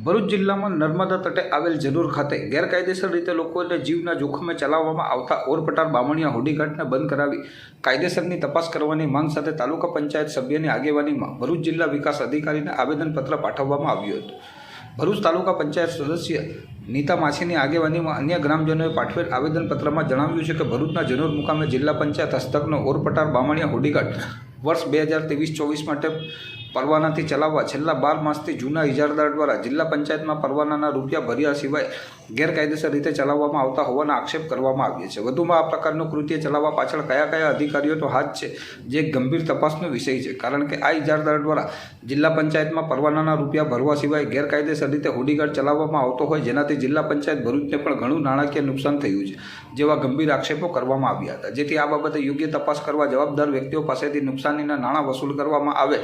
ભરૂચ જિલ્લામાં નર્મદા તટે આવેલ જરૂર ખાતે ગેરકાયદેસર રીતે લોકોને જીવના જોખમે ચલાવવામાં આવતા ઓરપટાર બામણિયા હોડીઘાટને બંધ કરાવી કાયદેસરની તપાસ કરવાની માંગ સાથે તાલુકા પંચાયત સભ્યની આગેવાનીમાં ભરૂચ જિલ્લા વિકાસ અધિકારીને આવેદનપત્ર પાઠવવામાં આવ્યું હતું. ભરૂચ તાલુકા પંચાયત સદસ્ય નીતા માછીની આગેવાનીમાં અન્ય ગ્રામજનોએ પાઠવેલ આવેદનપત્રમાં જણાવ્યું છે કે ભરૂચના જનોર મુકામે જિલ્લા પંચાયત હસ્તકનો ઓરપટાર બામણિયા હોડીઘાટ વર્ષ બે હજાર ત્રેવીસ ચોવીસ માટે પરવાનાથી ચલાવવા છેલ્લા બાર માસથી જૂના ઇજારદાર દ્વારા જિલ્લા પંચાયતમાં પરવાનાના રૂપિયા ભર્યા સિવાય ગેરકાયદેસર રીતે ચલાવવામાં આવતા હોવાના આક્ષેપ કરવામાં આવ્યો છે. વધુમાં આ પ્રકારનું કૃત્ય ચલાવવા પાછળ કયા કયા અધિકારીઓ તો હાથ છે, જે ગંભીર તપાસનો વિષય છે. કારણ કે આ ઇજારદાર દ્વારા જિલ્લા પંચાયતમાં પરવાનાના રૂપિયા ભરવા સિવાય ગેરકાયદેસર રીતે હોડીગાર્ડ ચલાવવામાં આવતો હોય, જેનાથી જિલ્લા પંચાયત ભરૂચને પણ ઘણું નાણાકીય નુકસાન થયું છે, જેવા ગંભીર આક્ષેપો કરવામાં આવ્યા હતા. જેથી આ બાબતે યોગ્ય તપાસ કરવા જવાબદાર વ્યક્તિઓ પાસેથી નુકસાનીના નાણાં વસૂલ કરવામાં આવે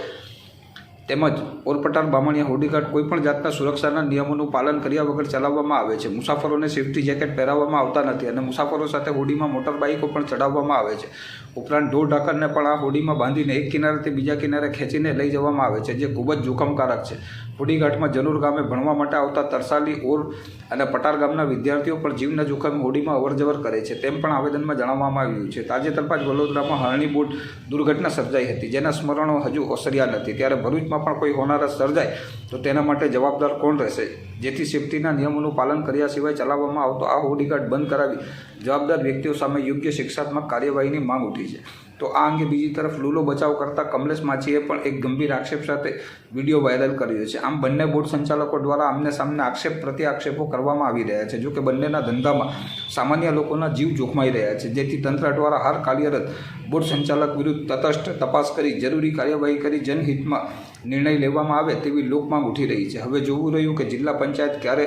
તેમજ ઓરપટાર બામણિયા હોડીઘાટ કોઈપણ જાતના સુરક્ષાના નિયમોનું પાલન કર્યા વગર ચલાવવામાં આવે છે. મુસાફરોને સેફ્ટી જેકેટ પહેરાવવામાં આવતા નથી અને મુસાફરો સાથે હોડીમાં મોટર બાઇકો પણ ચડાવવામાં આવે છે. ઉપરાંત ઢોર ઢાકરને પણ આ હોડીમાં બાંધીને એક કિનારેથી બીજા કિનારે ખેંચીને લઈ જવામાં આવે છે, જે ખૂબ જ જોખમકારક છે. હોડીઘાટમાં જનૂર ગામે ભણવા માટે આવતા તરસાલી, ઓર અને પટાર ગામના વિદ્યાર્થીઓ પણ જીવના જોખમે હોડીમાં અવરજવર કરે છે તેમ પણ આવેદનમાં જણાવવામાં આવ્યું છે. તાજેતરમાં જ વડોદરામાં હરણી બોટ દુર્ઘટના સર્જાઈ હતી, જેના સ્મરણો હજુ ઓસર્યા નથી. ત્યારે ભરૂચમાં પણ કોઈ હોનારત સર્જાય તો તેના માટે જવાબદાર કોણ રહેશે? જેથી સેફ્ટીના નિયમોનું પાલન કર્યા સિવાય ચલાવવામાં આવતો આ હોડીગાર્ડ બંધ કરાવી જવાબદાર વ્યક્તિઓ સામે યોગ્ય શિક્ષાત્મક કાર્યવાહીની માંગ ઉઠી છે. તો આ અંગે બીજી તરફ લૂલો બચાવ કરતા કમલેશ માછીએ પણ એક ગંભીર આક્ષેપ સાથે વીડિયો વાયરલ કર્યો છે. આમ બંને બોટ સંચાલકો દ્વારા આમને સામને આક્ષેપ પ્રતિ આક્ષેપો કરવામાં આવી રહ્યા છે જો કે બંનેના ધંધામાં સામાન્ય લોકોના જીવ જોખમાઈ રહ્યા છે. જેથી તંત્ર દ્વારા હાલ કાર્યરત બોટ સંચાલક વિરુદ્ધ તટસ્થ તપાસ કરી જરૂરી કાર્યવાહી કરી જનહિતમાં નિર્ણય લેવામાં આવે તેવી લોકમાંગ ઉઠી રહી છે. હવે જોવું રહ્યું કે જિલ્લા પંચાયત ક્યારે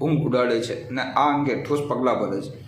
ઊંઘ ઉડાડે છે અને આ અંગે ઠોસ પગલાં ભરે છે.